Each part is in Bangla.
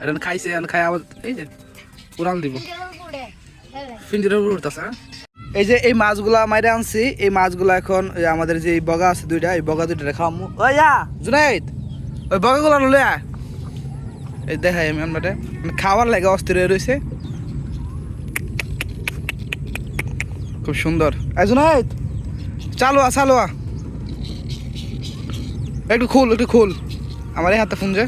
এটা খাইছে খাই আবার এই যে উড়াল দিব। উঠতেছে এই যে এই মাছগুলা মাইরে আনছি, এই মাছগুলা এখন আমাদের যে বগা আছে দুইটা, এই বগা দুইটা খাওয়ামু। ওই জুনাইদ, ওই আয়। এই দেখাই আমি আমরা খাওয়ার লাগে অস্থির হয়ে রয়েছে খুব সুন্দর। এই জুনাইদ চালু আ চালু একটু খুল একটু খুল। আমার এই হাতে ফোন যে।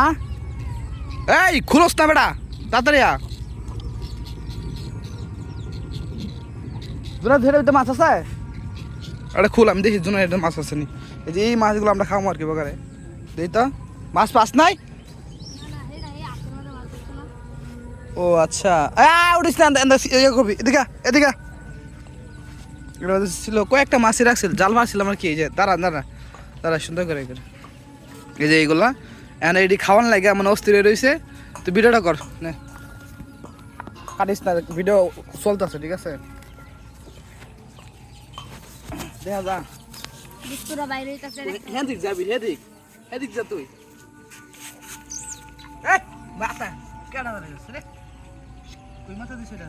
আ? এই, খুলস না বেটা, তাড়াতাড়ি আ ধরে মাছ আছে? এটা খুল, আমি দেখি জোনা এটা মাছ আছে নি। এই যে এই মাছগুলো আমরা খাব আর কি বাগারে দেখি তো। মাছ পাস নাই? ও আচ্ছা। উঠিস না ইয়ে করবি, এদিকে এদিকে ছিল কয়েকটা মাছই রাখছিল, জাল মারছিলাম আর কি যে, দাঁড়া দাঁড়া। দাঁড়া সুন্দর করে এই করে। এই যে এইগুলা এখন এটি খাওয়ান লাগে এমন অস্থির রয়েছে। তুই ভিডিওটা কর নে। কাটিস না ভিডিও চলতেছে ঠিক আছে? দেখা যা। যাবি হেদিক। হেদিক যা তুই। মাথা কেন রে? তুই মাথা দিছ এটা?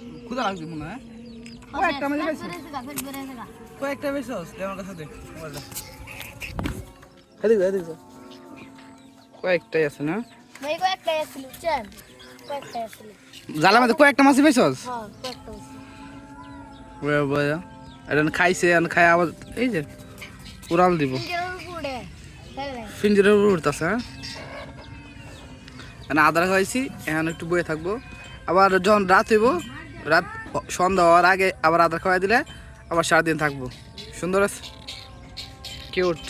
ক্ষুদা লাগছে মনে হয়। কয়েকটা মাঝে পাইছি কয়েকটা বেশি হচ্ছে আমার কাছে দেখ এদিক যা, এদিক। যা। কয়েকটাই আছে না? ভাই কয়েকটা আসছিল চেন কয়েকটা আসছিল জালা মধ্যে কয়েকটা মাছই পাইছস হ্যাঁ কয়েকটা এটা খাইছে আর আবার এই যে উড়াল দিব। ফিঞ্জিরের উপর উঠতেছে হ্যাঁ? আদার খাইছি এখন একটু বয়ে থাকব। আবার যখন রাত হইব রাত সন্ধ্যা হওয়ার আগে আবার আদার খাওয়াই দিলে আবার সারাদিন থাকব। সুন্দর আছে? কিউট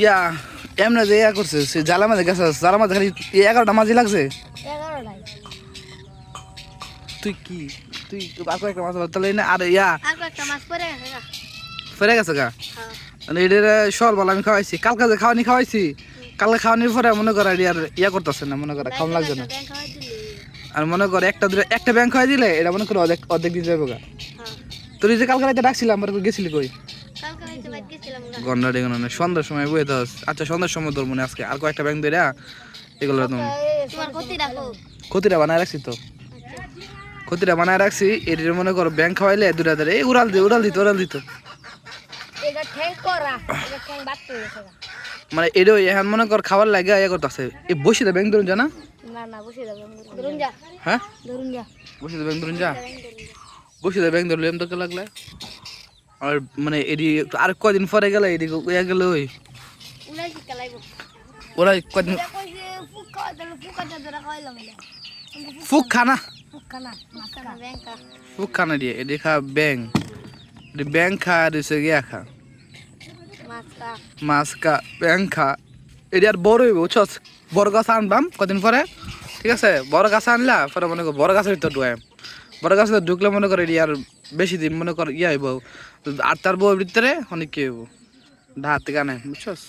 ইয়া এমনি যে ইয়া করছে সে জালা মাঝে গেছে জালা মাঝে খালি এগারোটা মাঝি লাগছে? তুই কি? তুই আর কয়েকটা মাছ তাহলে না? আর ইয়া। ফেরে গেছে গা। মানে এটার সল বল আমি খাওয়াইছি কালকে যে খাওয়ানি খাওয়াইছি। কালকে খাওয়ানোর পরে মনে করে আর ইয়া করতেছে না মনে করে খাওয়ান লাগছে না। আর মনে করে একটা দুটো একটা ব্যাংক খাওয়াই দিলে এটা মনে করো অর্ধেক অর্ধেক দিন যাবে গা। হ্যাঁ। তোর যে কালকে রাতে ডাকছিলাম আমরা গেছিলি কই? গন্ডা ডেগুন সন্ধ্যার সময় বয়ে তো আচ্ছা সন্ধ্যার সময় তোর মনে আজকে আর কয়েকটা ব্যাংক ধরে এগুলো ক্ষতি রাখো। ক্ষতিটা বানায় রাখছি তো। ক্ষতিটা বানায় রাখছি এটির মনে করো ব্যাংক খাওয়াইলে দুটা ধরে এই উড়াল দিত উড়াল দিত উড়াল দিত মানে এটা এখন মনে কর খাবার লাগে ইয়ে করতেছে। এই বসে ব্যাংক ধরুন জানা না। না বসে ধরুন। যা। হ্যাঁ? ধরুন যা। বসে ব্যাংক ধরুন যা। বসে ব্যাংক ধরলে লাগলে? আর মানে এডি আর কদিন পরে গেলে এদিকে ইয়া গেলে ওই? ওরা কদিন ফুক খানা ব্যাংকা ফুক দিয়ে এডি খা ব্যাং। ব্যাং খা আর গিয়া খা। মাছ খা মাছ খা ব্যাং খা এডি আর বড় হইব বুঝছস বড় গাছ আনবাম কদিন পরে। ঠিক আছে? বড় গাছ আনলা, পরে মনে কর বড় গাছের ভিতর ঢুকাম বড় গাছের ভিতর ঢুকলে মনে করে এডি আর বেশি দিন মনে কর ইয়া হইব। আর তার বউ ভিতরে অনেক কি হইব? ঢাত কানে বুঝছস?